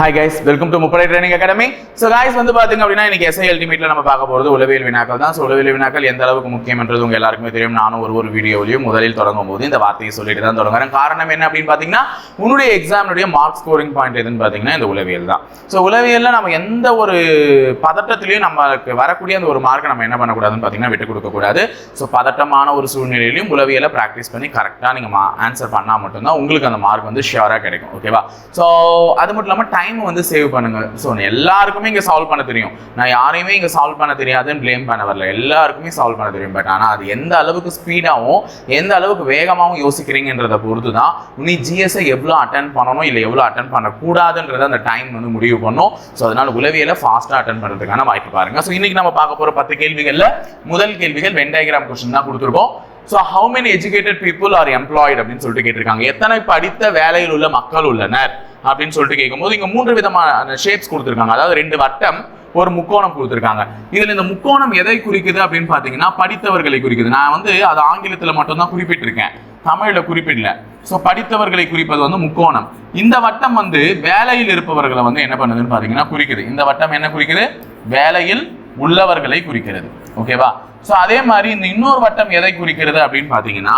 Hi guys welcome to Muppadai training academy so guys வந்து பார்த்தீங்க அப்படின்னா இன்னைக்கு எஸ்ஐ அல்டிமேட்ல நம்ம பார்க்க போகிறது உளவியல் வினாக்கள் தான். ஸோ உளவியல் வினாக்கள் எந்த அளவுக்கு முக்கியம்ன்றது உங்க எல்லாருக்குமே தெரியும். நானும் ஒரு ஒரு வீடியோலையும் முதலில் தொடங்கும் போது இந்த வார்த்தையை சொல்லிட்டு தான் தொடங்குறேன். காரணம் என்ன அப்படின்னு பார்த்தீங்கன்னா உன்னுடைய எக்ஸாமினுடைய மார்க் ஸ்கோரிங் பாயிண்ட் எதுன்னு பார்த்தீங்கன்னா இந்த உளவியல் தான். ஸோ உளவியலில் நம்ம எந்த ஒரு பதட்டத்திலையும் நமக்கு வரக்கூடிய அந்த ஒரு மார்க்கை நம்ம என்ன பண்ணக்கூடாதுன்னு பார்த்தீங்கன்னா விட்டு கொடுக்கக்கூடாது ஸோ பதட்டமான ஒரு சூழ்நிலையிலையும் உளவியலை ப்ராக்டிஸ் பண்ணி கரெக்டாக நீங்கள் ஆன்சர் பண்ணால் மட்டும்தான் உங்களுக்கு அந்த மார்க் வந்து ஷியராக கிடைக்கும். ஓகேவா ஸோ அது மட்டும் இல்லாமல் டைம் வந்து சேவ் பண்ணுங்க. ஸோ எல்லாருக்குமே இங்கே சால்வ் பண்ண தெரியும். நான் யாரையுமே இங்கே சால்வ் பண்ண தெரியாதுன்னு ப்ளேம் பண்ண வரல. எல்லாருக்குமே சால்வ் பண்ண தெரியும். பட் ஆனால் அது எந்த அளவுக்கு ஸ்பீடாகவும் எந்த அளவுக்கு வேகமாகவும் யோசிக்கிறீங்கன்றத பொறுத்து தான் நீ ஜிஎஸ்ஐ எவ்வளோ அட்டன் பண்ணணும் இல்லை எவ்வளோ அட்டன் பண்ணக்கூடாதுன்றத அந்த டைம் வந்து முடிவு பண்ணும். ஸோ அதனால் உளவியலை ஃபாஸ்ட்டாக அட்டன் பண்ணுறதுக்கான வாய்ப்பு பாருங்க. ஸோ இன்றைக்கி நம்ம பார்க்க போகிற பத்து கேள்விகளில் முதல் கேள்விகள் வெண்டாகிராம் கொஸ்டின் தான் கொடுத்துருக்கோம். So how many educated people are employed அப்படின்னு சொல்லிட்டு கேட்டிருக்காங்க. எத்தனை படித்த வேலையில் உள்ள மக்கள் உள்ளனர்? அப்படின்னு சொல்லிட்டு கேட்கும்போது இங்கே மூன்று விதமான ஷேப்ஸ் கொடுத்துருக்காங்க. அதாவது ரெண்டு வட்டம் ஒரு முக்கோணம் கொடுத்துருக்காங்க. இதில் இந்த முக்கோணம் எதை குறிக்குது அப்படின்னு பார்த்தீங்கன்னா படித்தவர்களை குறிக்குது. நான் வந்து அது ஆங்கிலத்தில் மட்டும்தான் குறிப்பிட்டிருக்கேன். தமிழில் குறிப்பிடல. ஸோ படித்தவர்களை குறிப்பது வந்து முக்கோணம். இந்த வட்டம் வந்து வேலையில் இருப்பவர்களை வந்து என்ன பண்ணுதுன்னு பார்த்தீங்கன்னா குறிக்குது. இந்த வட்டம் என்ன குறிக்குது? வேலையில் உள்ளவர்களை குறிக்கிறது. ஓகேவா ஸோ அதே மாதிரி இந்த இன்னொரு வட்டம் எதை குறிக்கிறது அப்படின்னு பார்த்தீங்கன்னா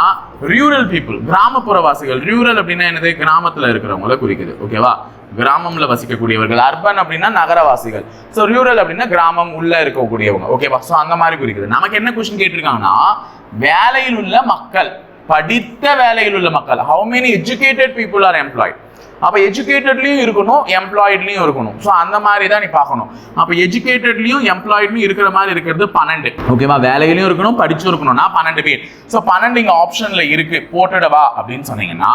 ரூரல் பீப்புள் கிராமப்புறவாசிகள். ரூரல் அப்படின்னா என்னது? கிராமத்தில் இருக்கிறவங்கள குறிக்குது. ஓகேவா கிராமம்ல வசிக்கக்கூடியவர்கள். அர்பன் அப்படின்னா நகரவாசிகள். ஸோ ரூரல் அப்படின்னா கிராமம் உள்ள இருக்கக்கூடியவங்க. ஓகேவா ஸோ அந்த மாதிரி குறிக்குது. நமக்கு என்ன கொஸ்டின் கேட்டிருக்காங்கன்னா வேலையில் உள்ள மக்கள் படித்த வேலையில் உள்ள மக்கள் how many educated people are employed அப்போ எஜுகேட்டட்லையும் இருக்கணும் எம்ப்ளாய்ட்லையும் இருக்கணும். ஸோ அந்த மாதிரி தான் நீ பார்க்கணும். அப்போ எஜுகேட்டட்லையும் எம்ப்ளாய்ட்லையும் இருக்கிற மாதிரி இருக்கிறது பன்னெண்டு. ஓகேவா வேலையிலையும் இருக்கணும் படிச்சும் இருக்கணும்னா பன்னெண்டு பேர். ஸோ பன்னெண்டு இங்கே ஆப்ஷனில் இருக்கு. போட்டுடவா? அப்படின்னு சொன்னீங்கன்னா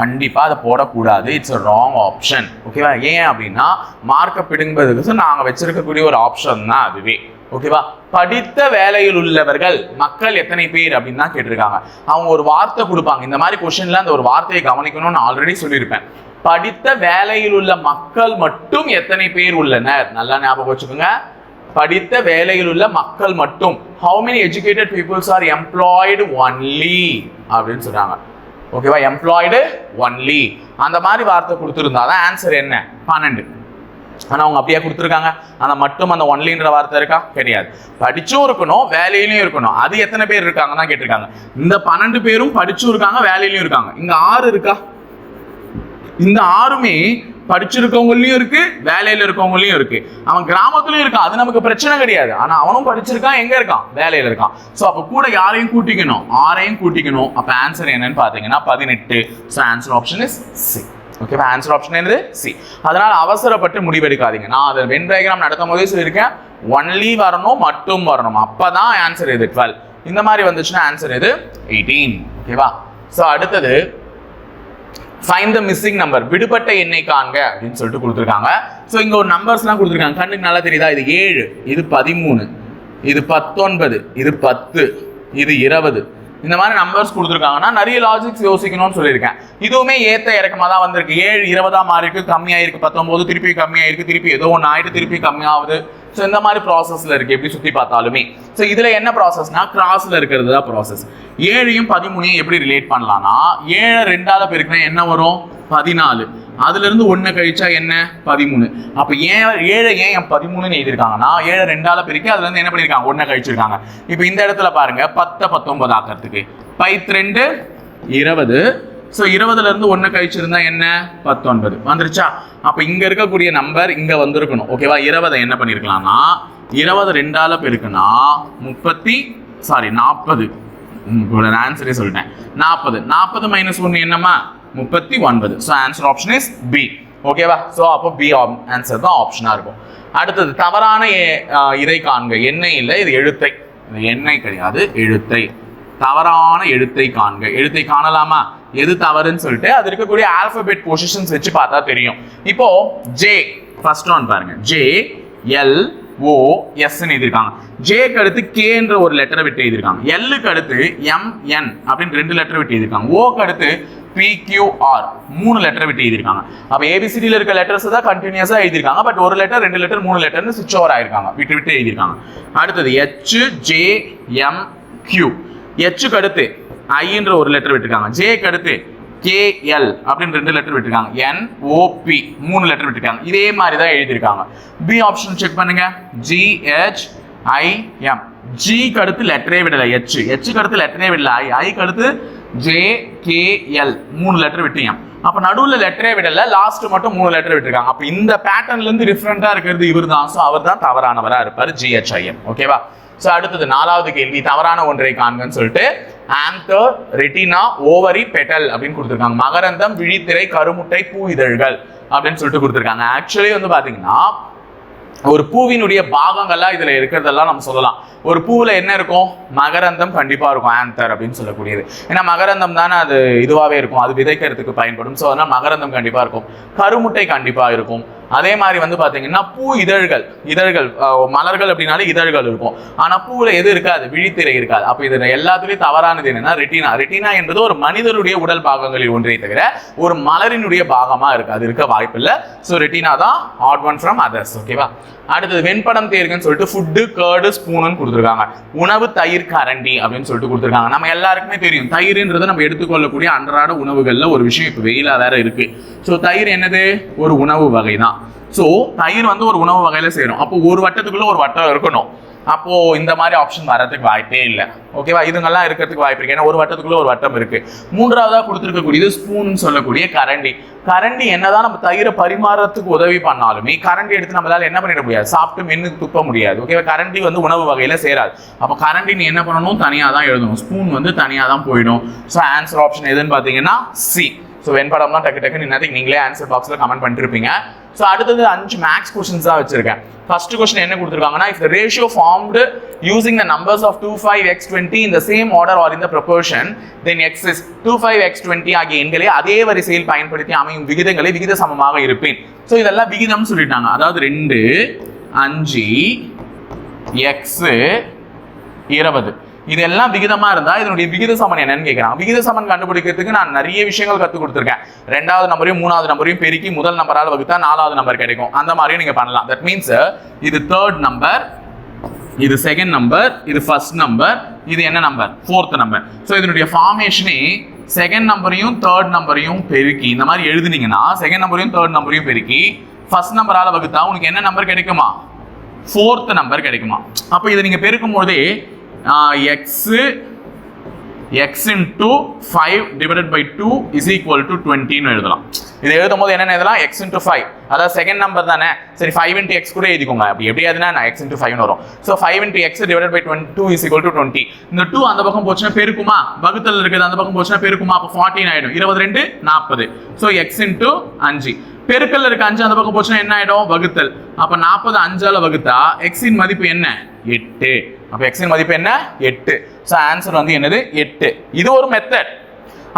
கண்டிப்பாக அதை போடக்கூடாது. இட்ஸ் அ ராங் ஆப்ஷன் ஓகேவா ஏன் அப்படின்னா மார்க்கை பிடுங்குறதுக்கு நாங்கள் வச்சிருக்கக்கூடிய ஒரு ஆப்ஷன் தான் அதுவே. ஓகேவா படித்த வேலையில் உள்ளவர்கள் மக்கள் எத்தனை பேர் அப்படின்னு தான் கேட்டிருக்காங்க. அவங்க ஒரு வார்த்தை கொடுப்பாங்க. இந்த மாதிரி கொஸ்டின்ல அந்த ஒரு வார்த்தையை கவனிக்கணும்னு ஆல்ரெடி சொல்லியிருப்பேன். படித்த வேலையில் உள்ள மக்கள் மட்டும் எத்தனை பேர் உள்ளனர்? நல்லா ஞாபகம் வச்சுக்கோங்க. படித்த வேலையில் உள்ள மக்கள் மட்டும். How many educated peoples are employed only அப்படின்னு சொல்றாங்க. ஓகேவா எம்ப்ளாய்டு ஒன்லி அந்த மாதிரி வார்த்தை கொடுத்துருந்தா தான் ஆன்சர் என்ன? பன்னெண்டு. ஆனால் அவங்க அப்படியே கொடுத்துருக்காங்க? ஆனால் மட்டும் அந்த ஒன்லின்ற வார்த்தை இருக்கா? கிடையாது. படிச்சும் இருக்கணும் வேலையிலையும் இருக்கணும். அது எத்தனை பேர் இருக்காங்க தான் கேட்டிருக்காங்க. இந்த பன்னெண்டு பேரும் படிச்சும் இருக்காங்க வேலையிலையும் இருக்காங்க. இங்கே ஆறு இருக்கா? இந்த ஆறுமே படிச்சிருக்கவங்களையும் இருக்கு வேலையில இருக்கவங்களையும் இருக்கு. அவன் கிராமத்துலயும் இருக்கான் அது நமக்கு பிரச்சனை கிடையாது. ஆனா அவனும் படிச்சிருக்கான் எங்க இருக்கான்? வேலையில இருக்கான். சோ அப்ப கூட யாரையும் கூட்டிக்கணும்? ஆறையும் கூட்டிக்கணும். அப்ப ஆன்சர் என்னன்னு பாத்தீங்கன்னா பதினெட்டு. So answer option is C ஓகேவா ஆன்சர் ஆப்ஷன் என்னது? சி அதனால அவசரப்பட்டு முடிவெடுக்காதீங்க. நான் அதை வென் டயக்ராம் நடத்தும் போதே சொல்லியிருக்கேன். ஒன்லி வரணும் மட்டும் வரணும். அப்பதான் ஆன்சர் எது? டுவெல் இந்த மாதிரி வந்துச்சுன்னா ஆன்சர் எது? எயிட்டீன் ஓகேவா ஸோ அடுத்தது ஃபைன் த மிஸ்ஸிங் நம்பர் விடுபட்ட எண்ணை காண்க அப்படின்னு சொல்லிட்டு கொடுத்துருக்காங்க. ஸோ இங்கே ஒரு நம்பர்ஸ்லாம் கொடுத்துருக்காங்க. கண்ணுக்கு நல்லா தெரியுதா? இது ஏழு இது பதிமூணு இது பத்தொன்பது இது பத்து இது இருபது. இந்த மாதிரி நம்பர்ஸ் கொடுத்துருக்காங்கன்னா நிறைய லாஜிக்ஸ் யோசிக்கணும்னு சொல்லியிருக்கேன். இதுவுமே ஏற்ற இறக்கமாக தான் வந்திருக்கு. ஏழு இருபதாக மாறி இருக்கு கம்மியாயிருக்கு. பத்தொம்போது திருப்பி கம்மியாயிருக்கு. திருப்பி ஏதோ ஒன்று ஆயிட்டு திருப்பி கம்மியாகுது. ஸோ இந்த மாதிரி ப்ராசஸில் இருக்குது எப்படி சுற்றி பார்த்தாலுமே. ஸோ இதில் என்ன ப்ராசஸ்னா கிராஸில் இருக்கிறது தான் ப்ராசஸ் ஏழையும் பதிமூணையும் எப்படி ரிலேட் பண்ணலாம்னா ஏழை ரெண்டாவது பெருக்குனா என்ன வரும்? பதினாலு. அதுலேருந்து ஒன்று கழிச்சா என்ன? பதிமூணு. அப்போ ஏன் ஏழை ஏன் என் பதிமூணுன்னு எழுதியிருக்காங்கன்னா ஏழை ரெண்டால பெருக்கி அதுலேருந்து என்ன பண்ணியிருக்காங்க? ஒன்றை கழிச்சிருக்காங்க. இப்போ இந்த இடத்துல பாருங்கள் பத்தை பத்தொன்பது ஆக்கிறதுக்கு பைத் ரெண்டு இருபது ஸோ இருபதுலேருந்து ஒன்று கழிச்சிருந்தா என்ன? பத்தொன்பது. வந்துருச்சா? அப்போ இங்கே இருக்கக்கூடிய நம்பர் இங்கே வந்திருக்கணும். ஓகேவா இருபதை என்ன பண்ணியிருக்கலாம்னா இருபது ரெண்டால் பெருக்குனா முப்பத்தி சாரி நாற்பது ஆன்சரே சொல்லிட்டேன். நாற்பது நாற்பது மைனஸ் ஒன்று என்னம்மா? முப்பத்தி ஒன்பது. So answer option is B ஓகேவா ஸோ அப்போ பி ஆன்சர் தான் ஆப்ஷனாக இருக்கும். அடுத்தது தவறான இதை காண்க. எண்ணெய் இல்லை இது எழுத்தை. எண்ணெய் கிடையாது எழுத்தை. தவறான எழுத்தை காண்க. எழுத்தை காணலாமா? எது தவறுன்னு சொல்லிட்டு அது இருக்கக்கூடிய ஆல்பபெட் பொசிஷன்ஸ் வச்சு பார்த்தா தெரியும். இப்போ ஜே ஃபர்ஸ்ட் ஒன் பாருங்க. ஜே எல் ஓ எஸ்ன்னு எழுதியிருக்காங்க. ஜேக்கு அடுத்து கேன்ற ஒரு லெட்டரை விட்டு எழுதியிருக்காங்க. எல்லுக்கு அடுத்து எம் என் அப்படின்னு ரெண்டு லெட்டர் விட்டு எழுதியிருக்காங்க. ஓக்கு அடுத்து பி கியூ ஆர் மூணு லெட்டர் விட்டு எழுதியிருக்காங்க. அப்போ ஏபிசிடியில் இருக்க லெட்டர்ஸ் தான் கண்டினியூஸாக எழுதியிருக்காங்க. பட் ஒரு லெட்டர் ரெண்டு லெட்டர் மூணு லெட்டர்னு சுவிச் ஓவர் ஆயிருக்காங்க. விட்டு விட்டு எழுதியிருக்காங்க. அடுத்தது ஹெச் ஜே எம் கியூ ஹெச்சுக்கு அடுத்து ஐன்ற ஒரு லெட்டர் விட்டுருக்காங்க. ஜேக்கு அடுத்து கேஎல் அப்படின்னு ரெண்டு லெட்டர் விட்டுருக்காங்க. என் ஓபி மூணு லெட்டர் விட்டுருக்காங்க. இதே மாதிரி தான் எழுதியிருக்காங்க. பி ஆப்ஷன் செக் பண்ணுங்க. ஜிஹெச் ஐஎம் ஜிக்கு அடுத்து லெட்டரே விடலை. ஹெச் எச்சுக்கு அடுத்து லெட்டரே விடல. ஐ ஐக்கு அடுத்து ஜே கே எல் மூணு லெட்டர் விட்டீங்க. அப்போ நடுவில் லெட்டரே விடல. லாஸ்ட் மட்டும் மூணு லெட்டர் விட்டுருக்காங்க. அப்போ இந்த பேட்டர்ன்லேருந்து டிஃப்ரெண்டாக இருக்கிறது இவர் தான் ஸோ அவர் தான் தவறானவராக இருப்பார் ஜிஹெச்ஐஎம் ஓகேவா ஸோ அடுத்தது நாலாவது கேள்வி. தவறான ஒன்றை காண்கன்னு சொல்லிட்டு ஆந்தர் ரெட்டினா ஓவரி பெட்டல் அப்படின்னு கொடுத்துருக்காங்க. மகரந்தம் விழித்திரை கருமுட்டை பூ இதழ்கள் அப்படின்னு சொல்லிட்டு கொடுத்துருக்காங்க. ஆக்சுவலி வந்து பார்த்தீங்கன்னா ஒரு பூவினுடைய பாகங்கள்லாம் இதில் இருக்கிறதெல்லாம் நம்ம சொல்லலாம். ஒரு பூவில் என்ன இருக்கும்? மகரந்தம் கண்டிப்பாக இருக்கும் ஆந்தர் அப்படின்னு சொல்லக்கூடியது. ஏன்னா மகரந்தம் தானே அது இதுவாகவே இருக்கும் அது விதைக்கிறதுக்கு பயன்படும். ஸோ அதனால் மகரந்தம் கண்டிப்பாக இருக்கும். கருமுட்டை கண்டிப்பாக இருக்கும். அதே மாதிரி வந்து பார்த்தீங்கன்னா பூ இதழ்கள் இதழ்கள் மலர்கள் அப்படின்னாலே இதழ்கள் இருக்கும். ஆனால் பூவில் எது இருக்காது? விழித்திரை இருக்காது. அப்போ இது எல்லாத்துலேயும் தவறானது என்னன்னா ரெட்டினா ரெட்டினா என்பது ஒரு மனிதனுடைய உடல் பாகங்களில் ஒன்றே தவிர ஒரு மலரினுடைய பாகமாக இருக்கு. அது இருக்க வாய்ப்பில்லை ஸோ ரெட்டினா தான் ஆட் ஒன் ஃப்ரம் அதர்ஸ் ஓகேவா அடுத்தது வெண்படம் தேர்கன்னு சொல்லிட்டு ஃபுட்டு கேர்டு ஸ்பூனுன்னு கொடுத்துருக்காங்க. உணவு தயிர் கரண்டி அப்படின்னு சொல்லிட்டு கொடுத்துருக்காங்க. நம்ம எல்லாருக்குமே தெரியும். தயிர்ன்றது நம்ம எடுத்துக்கொள்ளக்கூடிய அன்றாட உணவுகளில் ஒரு விஷயம் இப்போ வெயிலாக வேற இருக்கு. ஸோ தயிர் என்னது? ஒரு உணவு வகை தான் ஸோ தயிர் வந்து ஒரு உணவு வகையில் சேரும். அப்போ ஒரு வட்டத்துக்குள்ளே ஒரு வட்டம் இருக்கணும். அப்போ இந்த மாதிரி ஆப்ஷன் வரதுக்கு வாய்ப்பே இல்லை. ஓகேவா இதுங்கெல்லாம் இருக்கிறதுக்கு வாய்ப்பு இருக்கு. ஏன்னா ஒரு வட்டத்துக்குள்ள ஒரு வட்டம் இருக்கு. மூன்றாவதாக கொடுத்துருக்கக்கூடியது ஸ்பூன் சொல்லக்கூடிய கரண்டி. கரண்டி என்னதான் நம்ம தயிரை பரிமாறத்துக்கு உதவி பண்ணாலுமே கரண்டி எடுத்து நம்மளால என்ன பண்ணிட முடியாது. சாப்பிட்டு மென்னு துப்ப முடியாது. ஓகேவா கரண்டி வந்து உணவு வகையில சேராது. அப்போ கரண்டி நீ என்ன பண்ணணும்? தனியாக தான் எழுதணும். ஸ்பூன் வந்து தனியாக தான் போயிடும். ஸோ ஆன்சர் ஆப்ஷன் எதுன்னு பார்த்தீங்கன்னா சி ஸோ வெண்படம்லாம் டக்கு டக்குன்னு இன்னத்துக்கு நீங்களே ஆன்சர் பாக்ஸில் கமெண்ட் பண்ணிருப்பீங்க. ஸோ அடுத்தது அஞ்சு மேக்ஸ் கொஸ்டின்ஸ் தான் வச்சிருக்கேன். ஃபர்ஸ்ட் கொஸ்டின் என்ன கொடுத்துருக்காங்கன்னா if the ratio formed using the numbers of two five x twenty இந்த சேம் ஆர்டர் ஆர் இந்த proportion then x is two five x twenty ஆகிய எண்களை அதே வரிசையில் பயன்படுத்தி அமையும் விகிதங்களை விகித சமமாக இருப்பேன். ஸோ இதெல்லாம் விகிதம் சொல்லிட்டாங்க. அதாவது ரெண்டு அஞ்சு எக்ஸு இருபது. இதெல்லாம் விகிதமா இருந்தா இதனுடைய விகித சமன் என்னன்னு கேட்கிறான் விகித சமன் கண்டுபிடிக்கிறதுக்கு நான் நிறைய விஷயங்கள் கற்றுக் கொடுத்துருக்கேன். ரெண்டாவது நம்பரையும் மூணாவது நம்பரையும் பெருக்கி முதல் நம்பரால் வகுத்தா நாலாவது நம்பர் கிடைக்கும். அந்த மாதிரியும் நீங்க பண்ணலாம். தட் மீன்ஸ் இது தேர்ட் நம்பர் இது செகண்ட் நம்பர் இது ஃபர்ஸ்ட் நம்பர் இது என்ன நம்பர் ஃபோர்த் நம்பர் ஸோ இதனுடைய ஃபார்மேஷனே செகண்ட் நம்பரையும் தேர்ட் நம்பரையும் பெருக்கி இந்த மாதிரி எழுதுனீங்கன்னா செகண்ட் நம்பரையும் தேர்ட் நம்பரையும் பெருக்கி ஃபர்ஸ்ட் நம்பரால் வகுத்தா உனக்கு என்ன நம்பர் கிடைக்குமா? ஃபோர்த் நம்பர் கிடைக்குமா? அப்போ இதை நீங்கள் பெருக்கும் போதே x x into five divided by two is equal to டுவெண்ட்டின்னு எழுதலாம். இது எழுதும் போது என்ன எழுதலாம்? எக்ஸ் இன்டூ ஃபைவ் அதாவது செகண்ட் நம்பர் தானே? சரி ஃபைவ் இன்ட்டு எக்ஸ் கூட எழுதிக்கோங்க. அப்படி எப்படி எதுனா நான் எக்ஸ் இன்டூ ஃபைவ்னு வரும். So five into x divide by twenty two is equal to twenty இந்த டூ அந்த பக்கம் போச்சுன்னா பெருக்குமா? வகுத்தல் இருக்குது அந்த பக்கம் போச்சுன்னா பெருக்குமா? அப்போ ஃபார்ட்டின் ஆயிடும். இருபது ரெண்டு நாற்பது. ஸோ எக்ஸ் இன்டூ அஞ்சு. பெருக்கல் இருக்க அஞ்சு அந்த பக்கம் போச்சுன்னா என்ன ஆயிடும்? வகுத்தல். அப்போ நாற்பது அஞ்சால வகுத்தா எக்ஸின் மதிப்பு என்ன? எட்டு. அப்போ எக்ஸின் மதிப்பு என்ன? எட்டு. ஸோ ஆன்சர் வந்து என்னது? எட்டு. இது ஒரு மெத்தட்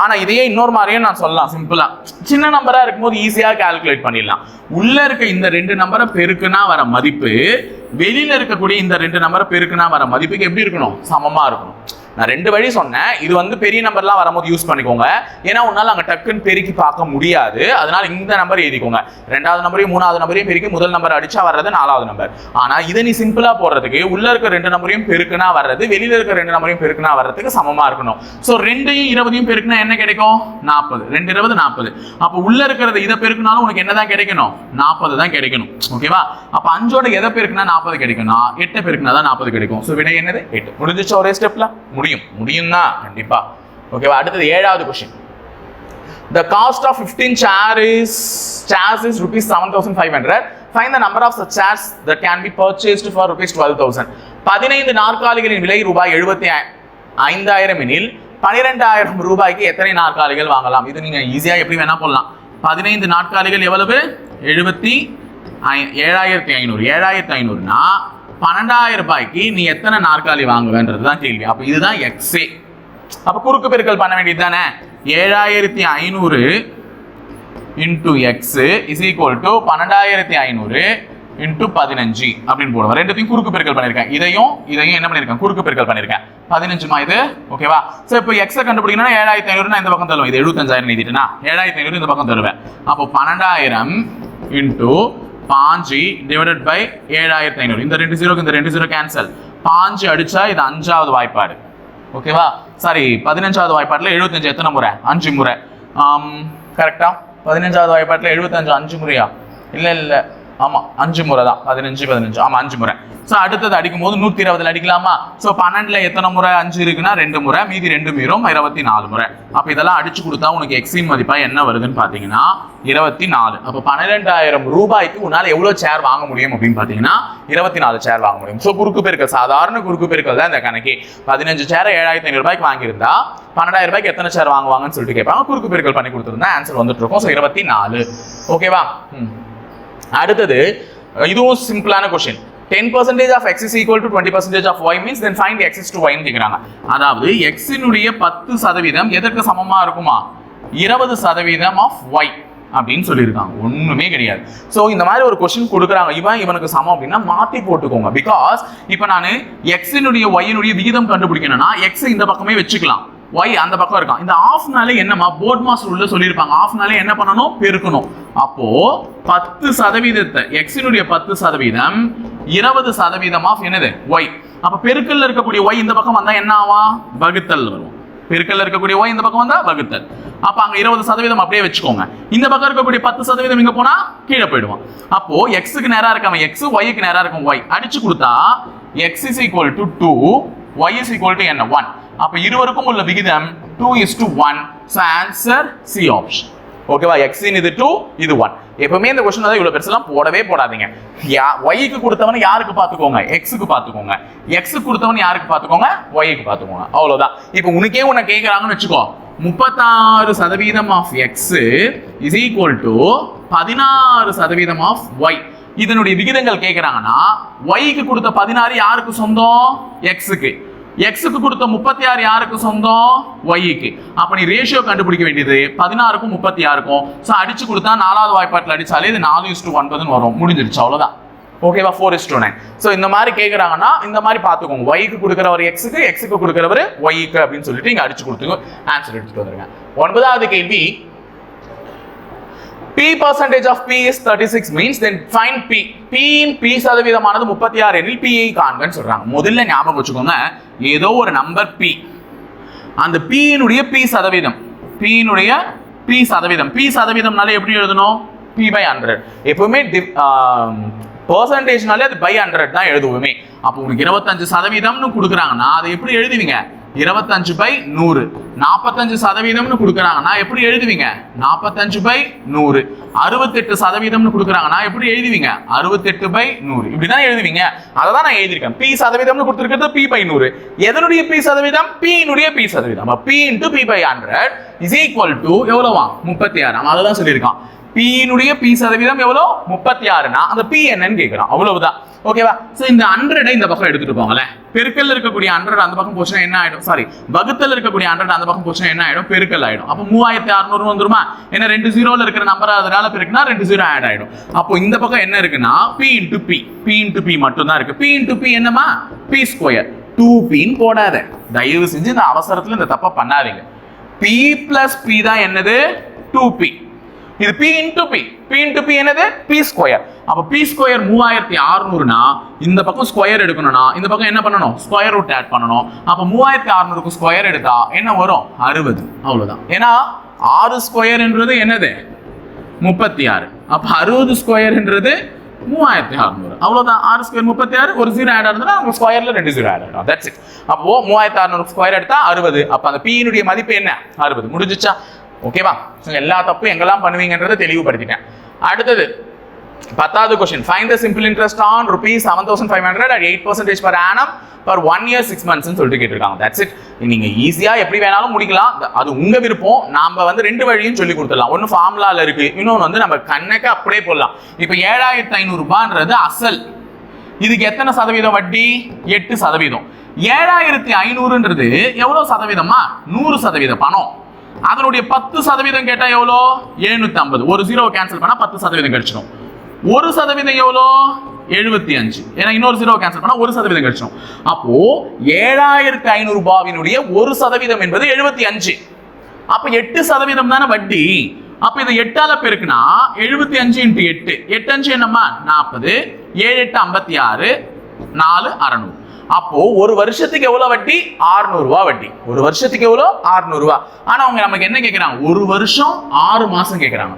ஆனால் இதையே இன்னொரு மாதிரியும் நான் சொல்லலாம். சிம்பிளாக சின்ன நம்பராக இருக்கும்போது ஈஸியாக கால்குலேட் பண்ணிடலாம். உள்ளே இருக்க இந்த ரெண்டு நம்பரை பெருக்குனா வர மதிப்பு வெளியில் இருக்கக்கூடிய இந்த ரெண்டு நம்பரை பெருக்குனா வர மதிப்புக்கு எப்படி இருக்கணும்? சமமாக இருக்கணும். நான் ரெண்டு வழி சொன்னேன். இது வந்து பெரிய நம்பர்லாம் வரும்போது யூஸ் பண்ணிக்கோங்க. ஏன்னா உன்னால அங்கே டக்குன்னு பெருக்கி பார்க்க முடியாது. அதனால இந்த நம்பர் எழுதிக்கோங்க. ரெண்டாவது நம்பரையும் மூணாவது நம்பரையும் பெருக்கி முதல் நம்பர் அடிச்சா வர்றது நாலாவது நம்பர் ஆனால் இதை நீ சிம்பிளா போடுறதுக்கு உள்ள இருக்க ரெண்டு நம்பரையும் பெருக்குனா வர்றது வெளியில இருக்க ரெண்டு நம்பரையும் பெருக்குனா வர்றதுக்கு சமமா இருக்கணும். ஸோ ரெண்டையும் இருபதையும் பெருக்குனா என்ன கிடைக்கும்? நாற்பது. ரெண்டு இருபது நாற்பது. அப்போ உள்ள இருக்கிறது இதை பெருக்குனாலும் உனக்கு என்னதான் கிடைக்கணும்? நாற்பது தான் கிடைக்கணும். ஓகேவா அப்போ அஞ்சோட எதை பெருக்குனா நாற்பது கிடைக்கும்னா எட்டை பெருக்குனா தான் நாற்பது கிடைக்கும். ஸோ விடை என்னது? எட்டு. முடிஞ்சிச்சு ஒரே ஸ்டெப்ல முடியும் முடியும். தான் கண்டிப்பா. ஓகேவா அடுத்தது ஏழாவது question The cost of 15 chair is chairs is rupees 7500. Find the number of such chairs that can be purchased for rupees 12000. பதினைந்து நாற்காலிகளின் விலை ரூபாய் எழுபத்தி ஐந்தாயிரம் எனில் பனிரெண்டாயிரம் ரூபாய்க்கு எத்தனை நாற்காலிகள் வாங்கலாம்? இது நீங்க ஈஸியா எப்படி வேணா போடலாம். பதினைந்து நாற்காலிகள் எவ்வளவு? எழுபத்தி ஐ- ஏழாயிரத்தி ஐநூறு. ஏழாயிரத்தி ஐநூறுனா பன்னெண்டாயிரம் ரூபாய்க்கு நீ எத்தனை நாற்காலி வாங்குவேன்றது தான் கேள்வி. அப்போ இதுதான் எக்ஸே அப்போ குறுக்கு பெருக்கல் பண்ண வேண்டியது தானே? ஏழாயிரத்தி ஐநூறு into x is equal to பன்னெண்டாயிரத்தி ஐநூறு இன்டூ பதினஞ்சு அப்படின்னு போடுவோம். ரெண்டுத்தையும் குறுக்கு பெருக்கல் பண்ணியிருக்கேன் இதையும் இதையும் என்ன பண்ணியிருக்கேன் குறுக்கு பெருக்கல் பண்ணியிருக்கேன் பதினஞ்சுமா இது? ஓகேவா சார் இப்போ எக்ஸை கண்டுபிடிக்கணும்னா ஏழாயிரத்தி ஐநூறு நான் இந்த பக்கம் தருவேன். இது எழுபத்தஞ்சாயிரம் எழுதிட்டுனா ஏழாயிரத்தி ஐநூறு இந்த பக்கம் தருவேன். அப்போ பன்னெண்டாயிரம் இன்டூ பாஞ்சு டிவைடட் பை ஏழாயிரத்தி ஐநூறு இந்த ரெண்டு ஜீரோக்கு இந்த ரெண்டு ஜீரோ கேன்சல் பாஞ்சு அடிச்சா இது அஞ்சாவது வாய்ப்பாடு. ஓகேவா சாரி பதினஞ்சாவது வாய்ப்பாட்டில் எழுபத்தஞ்சு எத்தனை முறை? அஞ்சு முறை. கரெக்டா பதினஞ்சாவது வாய்ப்பாட்டில் எழுபத்தஞ்சு அஞ்சு முறையா? இல்லை இல்லை. ஆமாம் அஞ்சு முறை தான். பதினஞ்சு பதினஞ்சு. ஆமாம் அஞ்சு முறை. ஸோ அடுத்தது அடிக்கும் போது நூற்றி இருபதுல அடிக்கலாமா? ஸோ பன்னெண்டுல எத்தனை முறை? அஞ்சு இருக்குன்னா ரெண்டு முறை மீதி ரெண்டு மீறும் இருபத்தி நாலு முறை. அப்போ இதெல்லாம் அடிச்சு கொடுத்தா உனக்கு எக்ஸின் மதிப்பா என்ன வருதுன்னு பார்த்தீங்கன்னா இருபத்தி நாலு அப்போ பன்னிரெண்டாயிரம் ரூபாய்க்கு உன்னால் எவ்வளோ சேர் வாங்க முடியும் அப்படின்னு பார்த்தீங்கன்னா இருபத்தி நாலு சேர் வாங்க முடியும். ஸோ குறுக்கு பெருக்கள் சாதாரண குறுக்கு பெருக்கள் தான் இந்த கணக்கு. பதினஞ்சு சேர் ஏழாயிரத்தி ஐநூறு ரூபாய்க்கு வாங்கியிருந்தா பன்னெண்டாயிரம் ரூபாய்க்கு எத்தனை சேர் வாங்குவாங்கன்னு சொல்லிட்டு கேட்பாங்க. குறுக்கு பெருக்கல் பண்ணி கொடுத்துருந்தா ஆன்சர் வந்துட்டு இருக்கும். ஸோ இருபத்தி நாலு ஓகேவா ம். அடுத்தது இதுவும் சிம்பிளான question ten percentage of x is equal to twenty percentage of y means then find x to ஒய்னு கேட்குறாங்க அதாவது எக்ஸினுடைய பத்து சதவீதம் எதற்கு சமமாக இருக்குமா? இருபது சதவீதம் ஆஃப் ஒய் அப்படின்னு சொல்லியிருக்காங்க. ஒன்றுமே கிடையாது. ஸோ இந்த மாதிரி ஒரு கொஸ்டின் கொடுக்குறாங்க. இவன் இவனுக்கு சமம் அப்படின்னா மாற்றி போட்டுக்கோங்க. பிகாஸ் இப்போ நான் எக்ஸினுடைய ஒய்யினுடைய விகிதம் கண்டுபிடிக்கணும்னா எக்ஸ் இந்த பக்கமே வச்சுக்கலாம். ஒய் அந்த பக்கம் இருக்கான். இந்த ஆஃப்னாலே என்னமா போர்ட் மாஸ் உள்ள சொல்லியிருப்பாங்க. ஆஃப்னாலே என்ன பண்ணணும்? பெருக்கணும். அப்போ பத்து சதவீதத்தை எக்ஸினுடைய பத்து சதவீதம் இருபது சதவீதம் ஆஃப் என்னது? ஒய் அப்ப பெருக்கல்ல இருக்கக்கூடிய ஒய் இந்த பக்கம் வந்தா என்ன ஆவா? வகுத்தல் வரும். பெருக்கல்ல இருக்கக்கூடிய ஒய் இந்த பக்கம் வந்தா வகுத்தல். அப்ப அங்க இருபது சதவீதம் அப்படியே வச்சுக்கோங்க. இந்த பக்கம் இருக்கக்கூடிய பத்து சதவீதம் இங்க போனா கீழே போயிடுவான் அப்போ எக்ஸுக்கு நேரா இருக்காம எக்ஸ் ஒய்க்கு நேரா இருக்கும் ஒய் அடிச்சு கொடுத்தா x is equal to two y is equal to என்ன? ஒன் அப்ப இருவருக்கும் உள்ள விகிதம் two is to one so answer C option ஓகேவா எக்ஸ் இது டூ இது ஒன் எப்பவுமே இந்த கொஸ்டின் இவ்வளவு பெருசெல்லாம் போடவே போடாதீங்க. யா ஒய்க்கு கொடுத்தவன யாருக்கு பார்த்துக்கோங்க? எக்ஸுக்கு பார்த்துக்கோங்க. எக்ஸுக்கு கொடுத்தவன் யாருக்கு பார்த்துக்கோங்க? ஒய்க்கு பார்த்துக்கோங்க. அவ்வளவுதான். இப்போ உனக்கே உன்னை கேட்குறாங்கன்னு வச்சுக்கோ. முப்பத்தாறு சதவீதம் of x is equal to பதினாறு சதவீதம் ஆஃப் ஒய் இதனுடைய விகிதங்கள் கேட்குறாங்கன்னா ஒய்க்கு கொடுத்த பதினாறு யாருக்கு சொந்தம்? எக்ஸுக்கு எக்ஸுக்கு கொடுத்த முப்பத்தி ஆறு யாருக்கு சொந்தம்? ஒய்க்கு அப்ப நீ ரேஷியோ கண்டுபிடிக்க வேண்டியது பதினாறுக்கும் முப்பத்தி ஆறுக்கும். ஸோ அடிச்சு கொடுத்தா நாலாவது வாய்ப்பாட்டில் அடிச்சாலே இது நாலு இஸ்டு ஒன்பதுன்னு வரும். முடிஞ்சிருச்சு அவ்வளோதான் ஓகேவா four is two nine so இந்த மாதிரி கேட்குறாங்கன்னா இந்த மாதிரி பார்த்துக்கோங்க ஒய்க்கு கொடுக்குறவர் எக்ஸுக்கு எக்ஸுக்கு கொடுக்குறவர் ஒய்க்கு அப்படின்னு சொல்லிட்டு இங்கே அடிச்சு கொடுத்துங்க ஆன்சர் எடுத்துட்டு வந்துருங்க. ஒன்பதாவது கேள்வி P percentage of P is 36 means then find P. P in P சதவீதமானது முப்பத்தி ஆறு எனில் P ஐ காண்கன்னு சொல்றாங்க. முதல்ல ஞாபகம் வச்சுக்கோங்க ஏதோ ஒரு நம்பர் P. அந்த P இனுடைய P சதவீதம் P இனுடைய P சதவீதம். P சதவீதம்னால எப்படி எழுதணும்? P பை ஹண்ட்ரட் எப்பவுமே பர்சன்டேஜ்னாலே அது பை ஹண்ட்ரட் தான் எழுதுவோமே. அப்போ உங்களுக்கு இருபத்தஞ்சு சதவீதம்னு கொடுக்குறாங்கன்னா அதை எப்படி எழுதுவீங்க? இருபத்தஞ்சு பை நூறு. நாற்பத்தஞ்சு சதவீதம்னு கொடுக்குறாங்கன்னா எப்படி எழுதுவீங்க? நாற்பத்தஞ்சு பை நூறு. அறுபத்தெட்டு சதவீதம்னு கொடுக்குறாங்கன்னா எப்படி எழுதுவீங்க? அறுபத்தெட்டு பை நூறு. இப்படிதான் எழுதுவீங்க. அதை தான் நான் எழுதியிருக்கேன். பி சதவீதம்னு கொடுத்துருக்கிறது பி பை நூறு. எதனுடைய பி சதவீதம்? பியினுடைய பி சதவீதம். P into P by hundred is equal to எவ்வளவா? முப்பத்தி ஆறாம். அதை தான் சொல்லியிருக்கான். பியினுடைய பி சதவீதம் எவ்வளோ? முப்பத்தி ஆறுனா. அந்த பி என்னன்னு கேட்குறான் அவ்வளவுதான். ஓகேவா ஸோ இந்த ஹண்ட்ரடை இந்த பக்கம் எடுத்துட்டு போங்களேன். பெருக்கல் இருக்கக்கூடிய ஹண்ட்ரட் அந்த பக்கம் போச்சுன்னா என்ன ஆயிடும்? சாரி வகுத்தல் இருக்கக்கூடிய ஹண்ட்ரட் அந்த பக்கம் போச்சுன்னா என்ன ஆயிடும்? பெருக்கல் ஆயிடும். அப்போ மூவாயிரத்தி அறுநூறு வந்துருமா? ஏன்னா ரெண்டு ஜீரோவில் இருக்கிற நம்பர் அதனால பெருக்குனா ரெண்டு ஜீரோ ஆட் ஆயிடும். அப்போ இந்த பக்கம் என்ன இருக்குன்னா P into P P into P மட்டும் தான் இருக்கு பி இன்ட்டு பி என்னமா பி ஸ்கொயர் டூ பின்னு போடாத. தயவு செஞ்சு இந்த அவசரத்தில் இந்த தப்பை பண்ணாதீங்க. பி பிளஸ் பி தான் என்னது? டூ பி இது P into P P into P என்னது? பி ஸ்கொயர் அப்போ பி ஸ்கொயர் மூவாயிரத்தி அறுநூறுனா இந்த பக்கம் ஸ்கொயர் எடுக்கணும்னா இந்த பக்கம் என்ன பண்ணணும்? ஸ்கொயர் ரூட் ஆட் பண்ணணும். அப்போ மூவாயிரத்தி அறுநூறுக்கு ஸ்கொயர் எடுத்தா என்ன வரும்? அறுபது. அவ்வளோதான் ஏன்னா ஆறு ஸ்கொயர்ன்றது என்னது? முப்பத்தி ஆறு. அப்போ அறுபது ஸ்கொயர்ன்றது மூவாயிரத்தி அறுநூறு. அவ்வளோதான் ஆறு ஸ்கொயர் முப்பத்தி ஆறு ஒரு ஜீரோ ஆட் ஆகுதுன்னா அவங்க ஸ்கொயரில் ரெண்டு ஜீரோ ஆட் ஆகும் தட்ஸ் இட் அப்போ மூவாயிரத்தி அறுநூறு ஸ்கொயர் எடுத்தா அறுபது. அப்போ அந்த பியினுடைய மதிப்பு என்ன? அறுபது. முடிஞ்சிச்சா? ஓகேவா எல்லா தப்பும் எங்கெல்லாம் பண்ணுவீங்கன்றதை தெளிவுபடுத்திட்டேன். அடுத்தது பத்தாவது question find the simple interest on rupees seven thousand five hundred at eight percentage per annum per one year six மந்த்ஸ்னு சொல்லிட்டு கேட்டிருக்காங்க. தட்ஸ் இட் நீங்கள் ஈஸியாக எப்படி வேணாலும் முடிக்கலாம். அது உங்கள் விருப்பம். நாம் வந்து ரெண்டு வழியும் சொல்லி கொடுத்துடலாம். ஒன்று ஃபார்முலாவில் இருக்குது இன்னொன்று வந்து நம்ம கண்ணுக்கு அப்படியே போடலாம். இப்போ ஏழாயிரத்தி ஐநூறுரூபான்றது அசல். இதுக்கு எத்தனை சதவீதம் வட்டி? எட்டு சதவீதம். ஏழாயிரத்தி ஐநூறுன்றது எவ்வளோ சதவீதமா நூறு சதவீத பணம். அதனுடைய பத்து சதவீதம் கேட்டா எவ்வளோ? எழுநூத்தி ஐம்பது ஒரு ஜீரோவை கேன்சல் பண்ணா பத்து சதவீதம் கிடைச்சிடும் ஒரு சதவீதம் எவ்வளோ? எழுபத்தி அஞ்சு. ஏன்னா இன்னொரு ஜீரோ கேன்சல் பண்ணா ஒரு சதவீதம் கிடைச்சிடும் அப்போ ஏழாயிரத்தி ஐநூறு ரூபாவினுடைய ஒரு சதவீதம் என்பது எழுபத்தி அஞ்சு. அப்ப எட்டு சதவீதம் தானே வட்டி. அப்ப இதை எட்டால பெருக்குனா எழுபத்தி அஞ்சு இன்ட்டு எட்டு. எட்டு அஞ்சு என்னம்மா? நாற்பது ஏழு எட்டு ஐம்பத்தி ஆறு. நாலு அறநூறு. அப்போ ஒரு வருஷத்துக்கு எவ்வளோ வட்டி? ஆறுநூறுவா வட்டி. ஒரு வருஷத்துக்கு எவ்வளோ ஆறுநூறுவா ஆனால் அவங்க நமக்கு என்ன கேட்குறாங்க ஒரு வருஷம் ஆறு மாதம் கேட்குறாங்க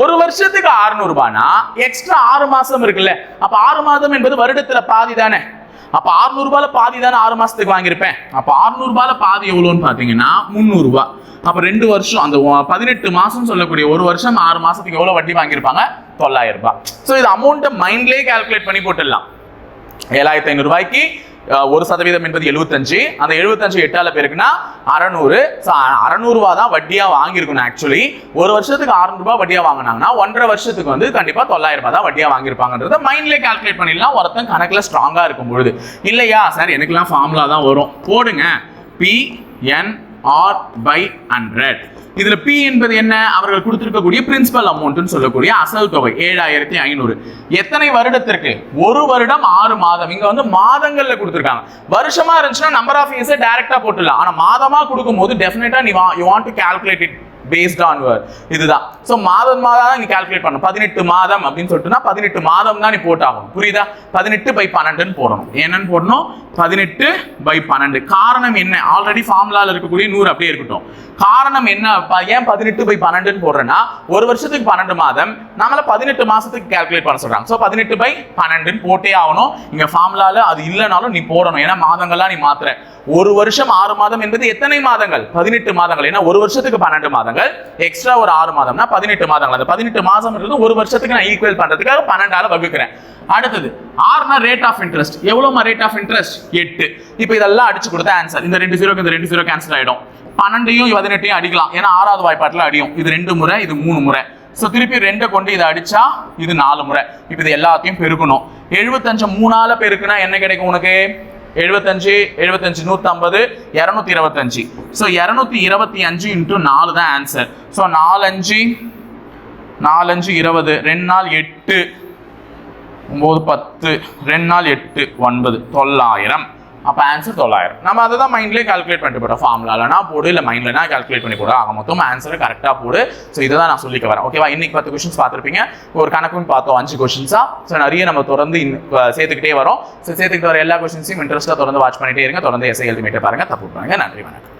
ஒரு வருஷத்துக்கு ஆறுநூறுபானா எக்ஸ்ட்ரா ஆறு மாதம் இருக்குல்ல. அப்போ ஆறு மாதம் என்பது வருடத்தில் பாதி தானே. அப்போ ஆறுநூறுபால பாதி தானே ஆறு மாதத்துக்கு வாங்கியிருப்பேன். அப்போ ஆறுநூறுபால பாதி எவ்வளோன்னு பார்த்தீங்கன்னா முந்நூறுரூவா அப்போ ரெண்டு வருஷம் அந்த பதினெட்டு மாதம் சொல்லக்கூடிய ஒரு வருஷம் ஆறு மாதத்துக்கு எவ்வளோ வட்டி வாங்கியிருப்பாங்க? தொள்ளாயிரம் ரூபாய். ஸோ இது அமௌண்ட்டை மைண்ட்லேயே கால்குலேட் பண்ணி போட்டுடலாம். ஏழாயிரத்தி ஐநூறுரூவாய்க்கு ஒரு சதவீதம் என்பது எழுபத்தஞ்சு அந்த எழுபத்தஞ்சு எட்டால பேருக்குன்னா அறநூறு. ஸோ அறநூறு ரூபா தான் வட்டியா வாங்கியிருக்கணும் ஆக்சுவலி ஒரு வருஷத்துக்கு 600 ரூபாய் வட்டியா வாங்கினாங்கன்னா ஒன்றரை வருஷத்துக்கு வந்து கண்டிப்பா தொள்ளாயிரம் ரூபாய் தான் வட்டியா வாங்கியிருப்பாங்கன்றத மைண்ட்லேயே கால்குலேட் பண்ணிடலாம். ஒருத்தன் கணக்குல ஸ்ட்ராங்கா இருக்கும் பொழுது இல்லையா சார் எனக்குலாம் ஃபார்முலா தான் வரும். போடுங்க. P N R by hundred இதுல பி என்பது என்ன? அவர்கள் கொடுத்திருக்கக்கூடிய பிரின்சிபல் அமௌண்ட்னு சொல்லக்கூடிய அசல் தொகை ஏழாயிரத்தி ஐநூறு. எத்தனை வருடத்திற்கு? ஒரு வருடம் ஆறு மாதம். இங்க வந்து மாதங்கள்ல கொடுத்துருக்காங்க. வருஷமா இருந்துச்சுன்னா நம்பர் ஆஃப் இயர்ஸ் டைரக்டா போட்டுடலாம். ஆனா மாதமா கொடுக்கும்போது டெஃபினட்டா நீ you want to calculate it based on your இதுதான். ஸோ மாதம் மாதம் தான் நீ கால்குலேட் பண்ணணும். பதினெட்டு மாதம் அப்படின்னு சொல்லிட்டுனா பதினெட்டு மாதம் தான் நீ போட்டாகணும். புரியுதா? பதினெட்டு பை பன்னெண்டுன்னு போடணும். என்னன்னு போடணும்? பதினெட்டு பை பன்னெண்டு. காரணம் என்ன? ஆல்ரெடி ஃபார்முலாவில் இருக்கக்கூடிய நூறு அப்படியே இருக்கட்டும். காரணம் என்ன? ஏன் பதினெட்டு பை பன்னெண்டுன்னு போடுறேன்னா ஒரு வருஷத்துக்கு பன்னெண்டு மாதம் நம்மளை பதினெட்டு மாதத்துக்கு கால்குலேட் பண்ண சொல்கிறாங்க ஸோ பதினெட்டு பை பன்னெண்டுன்னு போட்டே ஆகணும். இங்கே ஃபார்முலாவில் அது இல்லைனாலும் நீ போடணும். ஏன்னா மாதங்கள்லாம் நீ மாத்துற. ஒரு வருஷம் ஆறு மாதம் என்பது எத்தனை மாதங்கள்? பதினெட்டு மாதங்கள். ஏன்னா ஒரு வருஷத்துக்கு பன்னெண்டு மாதங்கள். எக்ஸ்ட்ரா ஒரு ஆறு மாதம்னா பதினெட்டு மாதங்கள். அந்த பதினெட்டு மாதம்ன்றது ஒரு வருஷத்துக்கு நான் ஈக்குவல் பண்றதுக்காக பன்னெண்டால வகுக்கிறேன். அடுத்தது ஆறுனா ரேட் ஆஃப் இன்ட்ரெஸ்ட் எவ்வளோமா ரேட் ஆஃப் இன்ட்ரெஸ்ட் எட்டு. இப்போ இதெல்லாம் அடிச்சு கொடுத்த ஆன்சர் இந்த ரெண்டு ஜீரோக்கு இந்த ரெண்டு ஜீரோ கேன்சல் ஆயிடும். பன்னெண்டையும் பதினெட்டையும் அடிக்கலாம். ஏன்னா ஆறாவது வாய்ப்பாட்டில் அடியும். இது ரெண்டு முறை இது மூணு முறை. ஸோ திருப்பி ரெண்டை கொண்டு இதை அடிச்சா இது நாலு முறை. இப்போ இது எல்லாத்தையும் பெருக்கணும். எழுபத்தஞ்சு மூணால பெருக்குனா என்ன கிடைக்கும் உனக்கு? எழுபத்தஞ்சு எழுபத்தஞ்சு நூற்றம்பது இரநூத்தி இருபத்தஞ்சு ஸோ இரநூத்தி இருபத்தி அஞ்சு இன்ட்டு நாலு தான் ஆன்சர் ஸோ நாலஞ்சு நாலஞ்சு இருபது ரெண்டு நாள் எட்டு ஒம்பது பத்து ரெண்டு நாள் எட்டு ஒன்பது தொள்ளாயிரம். அப்போ ஆன்சர் தொள்ளாயிரம். நம்ம அதை தான் மைண்ட்லேயே கால்குலேட் பண்ணிட்டு போட்டோம் ஃபார்முலாலனா போடு இல்லை மைண்ட்லனா கால்குலேட் பண்ணி போடு. ஆக மொத்தம் ஆன்சரை கரெக்டாக போடு. ஸோ இதை தான் நான் சொல்லிக்க வரேன். ஓகேவா இன்னைக்கு பத்து கொஷின்ஸ் பார்த்துருப்பீங்க. ஒரு கணக்கும் பார்த்தோம் அஞ்சு கொஷின்ஸாக ஸோ நிறைய நம்ம தொடர்ந்து சேர்த்துக்கிட்டே வரோம். ஸோ சேர்த்துக்கிட்டு வர எல்லா கொஷின்ஸையும் இன்ட்ரெஸ்ட்டாக தொடர்ந்து வாட்ச் பண்ணிட்டே இருங்க. தொடர்ந்து எஸ்ஐ எழுதி பாருங்க. தப்பு பாருங்க நன்றி வணக்கம்.